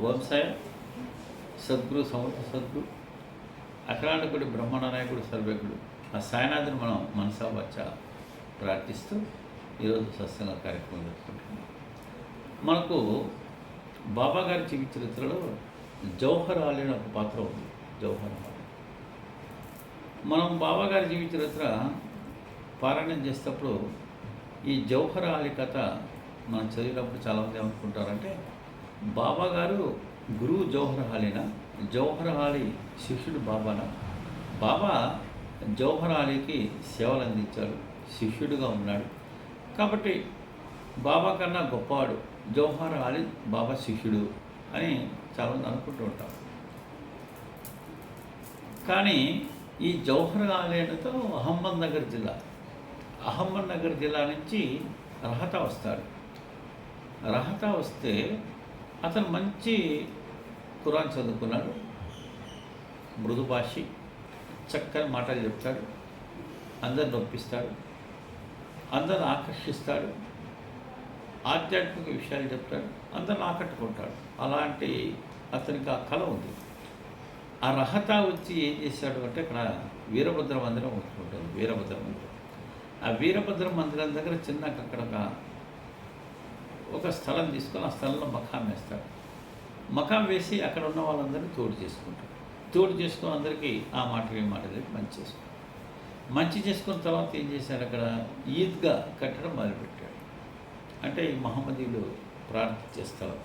వంశాయ సద్గురు సమర్థ సద్గురు. అఖిలాండకుడి బ్రహ్మణ నాయకుడు సర్వేకుడు. ఆ సాయినాథుని మనం మనసా వచ్చ ప్రార్థిస్తూ ఈరోజు సత్సంగ కార్యక్రమం జరుపుకుంటున్నాం. మనకు బాబా గారి జీవిత చరిత్రలో జౌహర్ ఆలీ అనే ఒక పాత్ర ఉంది. జౌహర్ ఆలీ మనం బాబా గారి జీవిత చరిత్ర పారాయణం చేసేటప్పుడు ఈ జౌహర్ అలీ కథ మనం చదివినప్పుడు చాలామంది ఏమనుకుంటారంటే బాబా గారు గురువు జౌహర్ హాలీనా జౌహర్ హాలీ శిష్యుడు బాబానా? బాబా జౌహర్ అలీకి సేవలు అందించాడు శిష్యుడుగా ఉన్నాడు. కాబట్టి బాబా కన్నా గొప్పవాడు జౌహర్ హాలీ బాబా శిష్యుడు అని చాలామంది అనుకుంటూ ఉంటాం కానీ ఈ జౌహర్ ఆలయంతో అహమ్మద్ నగర్ జిల్లా అహమ్మద్ నగర్ జిల్లా నుంచి రహతా వస్తాడు. రహతా వస్తే అతను మంచి ఖురాన్ చదువుకున్నాడు. మృదుభాషి చక్కని మాటలు చెప్తాడు అందరిని నొప్పిస్తాడు అందరిని ఆకర్షిస్తాడు ఆధ్యాత్మిక విషయాలు చెప్తాడు అందరిని ఆకట్టుకుంటాడు. అలాంటి అతనికి ఆ కళ ఉంది. ఆ రహత వచ్చి ఏం చేశాడు అంటే అక్కడ వీరభద్ర మందిరం ఒకటి ఉంటుంది వీరభద్ర మందిరం. ఆ వీరభద్ర మందిరం దగ్గర చిన్న అక్కడ ఒక ఒక స్థలం తీసుకొని ఆ స్థలంలో మకాం వేస్తాడు మకాం వేసి అక్కడ ఉన్న వాళ్ళందరినీ తోడు చేసుకుంటాడు తోడు చేసుకుని అందరికీ ఆ మాట ఏ మాట చెప్పి మంచి చేసుకుంటాడు మంచి చేసుకున్న తర్వాత ఏం చేశారు? అక్కడ ఈద్గా కట్టడం మొదలుపెట్టాడు అంటే ఈ మహమ్మదీలు ప్రార్థించే స్థలం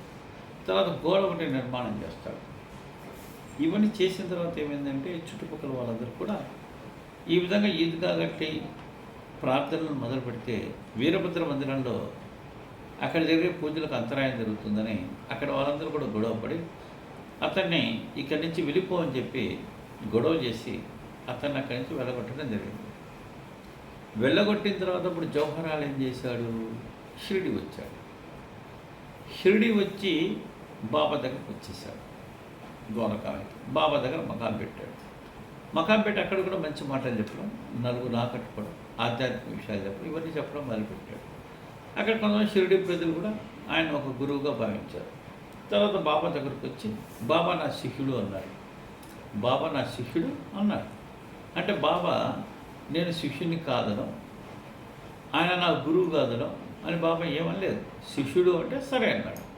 తర్వాత గోడ ఒకటి నిర్మాణం చేస్తాడు ఇవన్నీ చేసిన తర్వాత ఏమైందంటే చుట్టుపక్కల వాళ్ళందరూ కూడా ఈ విధంగా ఈద్గా కట్టి ప్రార్థనలు మొదలు పెడితే వీరభద్ర మందిరంలో అక్కడ జరిగే పూజలకు అంతరాయం జరుగుతుందని అక్కడ వాళ్ళందరూ కూడా గొడవపడి అతన్ని ఇక్కడి నుంచి వెళ్ళిపో అని చెప్పి గొడవ చేసి అతన్ని అక్కడి నుంచి వెళ్ళగొట్టడం జరిగింది. వెళ్ళగొట్టిన తర్వాత ఇప్పుడు జవహర్లాల్ ఏం చేశాడు? షిరిడి వచ్చాడు. షిరిడి వచ్చి బాబా దగ్గరకు వచ్చేసాడు ద్వారకానికి బాబా దగ్గర మకాం పెట్టాడు. మకాం పెట్టి అక్కడ కూడా మంచి మాటలు చెప్పడం నలుగురు ఆకట్టుకోవడం ఆధ్యాత్మిక విషయాలు చెప్పడం ఇవన్నీ చెప్పడం మొదలుపెట్టాడు. అక్కడ కొంతమంది షిరిడి ప్రజలు కూడా ఆయన ఒక గురువుగా భావించారు. తర్వాత బాబా దగ్గరకు వచ్చి బాబా నా శిష్యుడు అన్నాడు బాబా నా శిష్యుడు అన్నాడు అంటే బాబా నేను శిష్యుని కాదను. ఆయన నా గురువు కాదను. అని బాబా ఏమనలేదు. శిష్యుడు అంటే సరే అన్నాడు.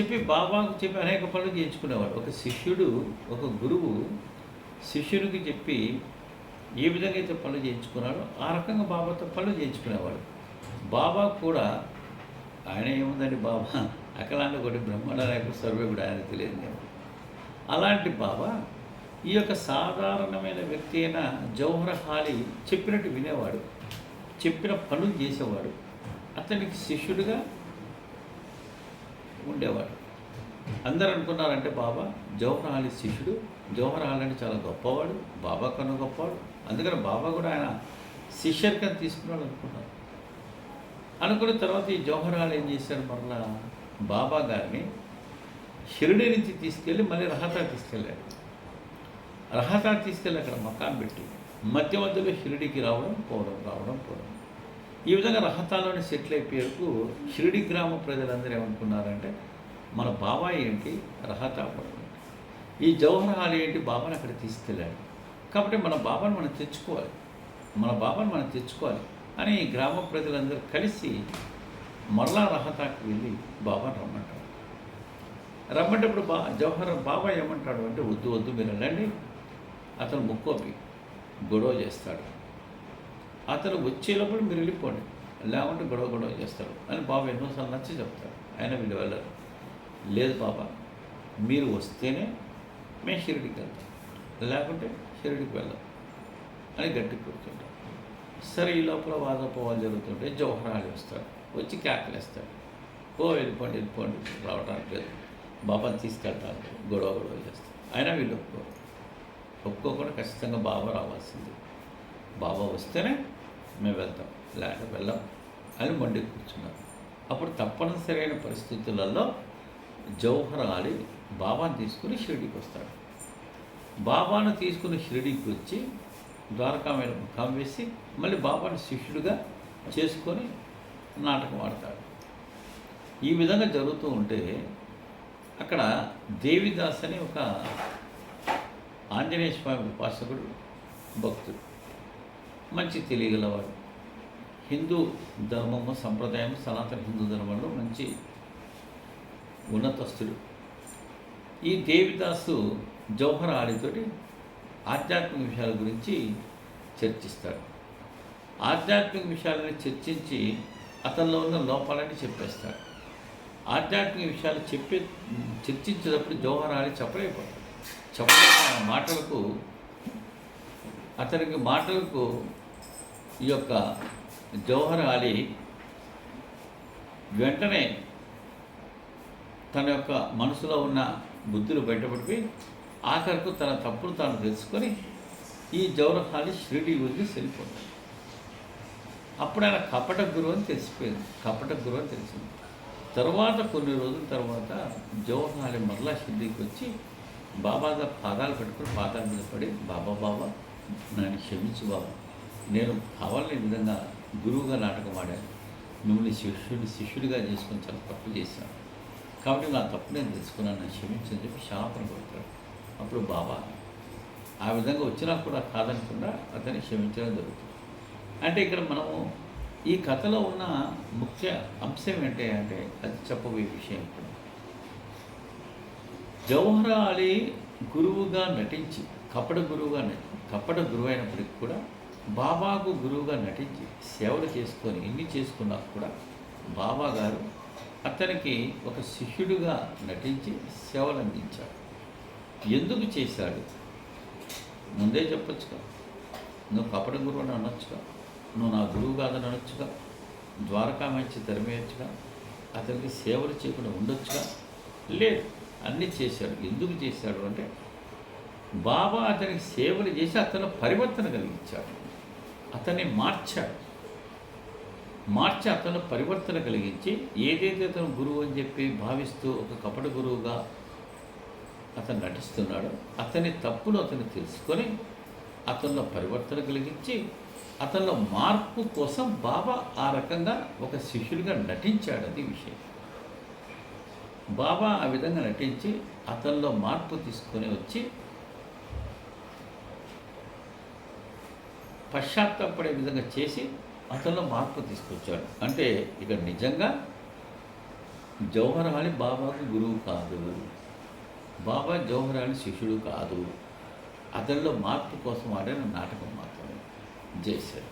చెప్పి బాబాకు చెప్పి అనేక పనులు చేయించుకునేవాడు. ఒక శిష్యుడు ఒక గురువు శిష్యునికి చెప్పి ఏ విధంగా అయితే పనులు చేయించుకున్నాడో ఆ రకంగా బాబాతో పనులు చేయించుకునేవాడు. బాబా కూడా ఆయన ఏముందండి బాబా? అఖలాండ ఒకటి బ్రహ్మాండ సర్వే ఆయన తెలియదు నేను. అలాంటి బాబా ఈ యొక్క సాధారణమైన వ్యక్తి అయిన జౌహర్ హాలి చెప్పినట్టు వినేవాడు చెప్పిన పనులు చేసేవాడు అతనికి శిష్యుడిగా ఉండేవాడు. అందరూ అనుకున్నారంటే బాబా జవహర్ హాలి శిష్యుడు జవహర్ హాల్ అంటే చాలా గొప్పవాడు బాబా కన్నా గొప్పవాడు అందుకని బాబా కూడా ఆయన శిష్యర్కని తీసుకున్నాడు అనుకున్నారు. అనుకున్న తర్వాత ఈ జవహర్ హాల్ ఏం చేశాడు? మరలా బాబా గారిని షిరిడి నుంచి తీసుకెళ్ళి మళ్ళీ రహతా తీసుకెళ్ళాడు. రహతా తీసుకెళ్ళి అక్కడ మకాన్ పెట్టి మధ్య మధ్యలో షిరిడికి రావడం పోవడం రావడం పోవడం. ఈ విధంగా రహతాలోని సెటిల్ అయిపోయేందుకు షిరిడి గ్రామ ప్రజలందరూ ఏమనుకున్నారంటే మన బాబా ఏంటి? రహతా పడుతుంది ఈ జవహర్ ఏంటి? బాబాని అక్కడ తీసుకెళ్ళాడు. కాబట్టి మన బాబాను మనం తెచ్చుకోవాలి. మన బాబాను మనం తెచ్చుకోవాలి. అని గ్రామ ప్రజలందరూ కలిసి మరలా రహతాకి వెళ్ళి బాబాను రమ్మంటాడు రమ్మంటప్పుడు బా జవహర్ బాబా ఏమంటాడు అంటే వద్దు వద్దు మీరు వెళ్ళండి. అతను ముక్కోపి గొడవ చేస్తాడు. అతను వచ్చేటప్పుడు మీరు వెళ్ళిపోండి. లేకుంటే గొడవ గొడవ చేస్తాడు. అని బాబా ఎన్నోసార్లు నచ్చి చెప్తాడు ఆయన వీళ్ళు వెళ్ళరు. లేదు బాబా మీరు వస్తేనే మేము షిరిడికి వెళ్తాం. లేకుంటే షిరిడికి వెళ్ళాం. అని గట్టి కూర్చుంటాం సరే ఈ లోపల వాదోపవాలు జరుగుతుంటే జవహరాలు వస్తాడు వచ్చి కేకలేస్తాడు ఓ వెళ్ళిపోండి వెళ్ళిపోండి రావడానికి లేదు. బాబాని తీసుకెళ్తాను గొడవ గొడవ చేస్తాడు. అయినా వీళ్ళు ఒప్పుకోరు ఒప్పుకోకుండా ఖచ్చితంగా బాబా రావాల్సింది. బాబా వస్తేనే మేము వెళ్తాం లేకపోతే వెళ్ళాం అని మండి కూర్చున్నాం అప్పుడు తప్పనిసరైన పరిస్థితులలో జౌహర్ అలీ బాబాను తీసుకుని షిరిడికి వస్తాడు. బాబాను తీసుకుని షిరిడీకి వచ్చి ద్వారకా మీద ముఖం వేసి మళ్ళీ బాబాని శిష్యుడిగా చేసుకొని నాటకం ఆడతాడు. ఈ విధంగా జరుగుతూ ఉంటే అక్కడ దేవిదాస్ అని ఒక ఆంజనేయ స్వామి ఉపాసకుడు భక్తుడు. మంచి తెలియగలవాడు. హిందూ ధర్మము సంప్రదాయం సనాతన హిందూ ధర్మంలో మంచి ఉన్నతస్తుడు ఈ దేవిదాసు జౌహర్ ఆడితోటి ఆధ్యాత్మిక విషయాల గురించి చర్చిస్తాడు. ఆధ్యాత్మిక విషయాలని చర్చించి అతనిలో ఉన్న లోపాలని చెప్పేస్తాడు. ఆధ్యాత్మిక విషయాలు చెప్పే చర్చించేటప్పుడు జోహరాలి చెప్పలేకపోతాడు. చెప్పలేక మాటలకు అతనికి మాటలకు ఈ యొక్క జౌహర్ అలీ వెంటనే తన యొక్క మనసులో ఉన్న బుద్ధులు బయటపడిపోయి ఆఖరకు తన తప్పును తాను తెలుసుకొని ఈ జౌహర్ షిరిడి వదిలి వెళ్ళిపోతాడు. అప్పుడు ఆయన కపట గురువు అని తెలిసిపోయింది. కపట గురువు అని తెలిసింది. తర్వాత కొన్ని రోజుల తర్వాత జవహర్లాల్ మరలా షిరిడికి వచ్చి బాబా పాదాలు పెట్టుకుని పాదాల మీద పడి బాబా బాబా నన్ను క్షమించు బాబా. నేను కావాలని విధంగా గురువుగా నాటకం ఆడాను. మిమ్మల్ని శిష్యుడి శిష్యుడిగా చేసుకొని చాలా తప్పు చేశాను కాబట్టి నా తప్పు నేను తెలుసుకున్నాను నన్ను క్షమించని చెప్పి క్షమాపణ కొడతాడు అప్పుడు బాబా. ఆ విధంగా వచ్చినా కూడా కాదనకుండా అతన్ని క్షమించడం జరుగుతుంది. అంటే ఇక్కడ మనము ఈ కథలో ఉన్న ముఖ్య అంశం ఏంటి అంటే అది చెప్పబోయే విషయం ఇప్పుడు. జవహర్ అలీ గురువుగా నటించి కపట గురువుగా నటి కపట గురువు అయినప్పటికీ కూడా బాబాకు గురువుగా నటించి సేవలు చేసుకొని ఇన్ని చేసుకున్నా కూడా బాబా గారు అతనికి ఒక శిష్యుడిగా నటించి సేవలు అందించాడు ఎందుకు చేశాడు? ముందే చెప్పొచ్చుగా. నువ్వు కపట గురువు అని అనొచ్చుగా. నువ్వు నా గురువు కాదని అనొచ్చుగా. ద్వారకా మంచి తెరమేయచ్చుగా. అతనికి సేవలు చేయకుండా ఉండొచ్చుగా. లేదు అన్నీ చేశాడు. ఎందుకు చేశాడు అంటే బాబా అతనికి సేవలు చేసి అతను పరివర్తన కలిగించాడు. అతన్ని మార్చాడు. మార్చి అతను పరివర్తన కలిగించి ఏదైతే అతను గురువు అని చెప్పి భావిస్తూ ఒక కపట గురువుగా అతను నటిస్తున్నాడో. అతని తప్పును అతను తెలుసుకొని అతనిలో పరివర్తన కలిగించి అతనిలో మార్పు కోసం బాబా ఆ రకంగా ఒక శిష్యుడిగా నటించాడు అది విషయం. బాబా ఆ విధంగా నటించి అతనిలో మార్పు తీసుకొని వచ్చి పశ్చాత్తాపడే విధంగా చేసి అతనిలో మార్పు తీసుకొచ్చాడు. అంటే ఇక్కడ నిజంగా జవహర్ అలీ బాబాకు గురువు కాదు. బాబా జవహరాని శిష్యుడు కాదు. అతనిలో మార్పు కోసం ఆడిన నాటకం మాత్రమే. జై శ్రీ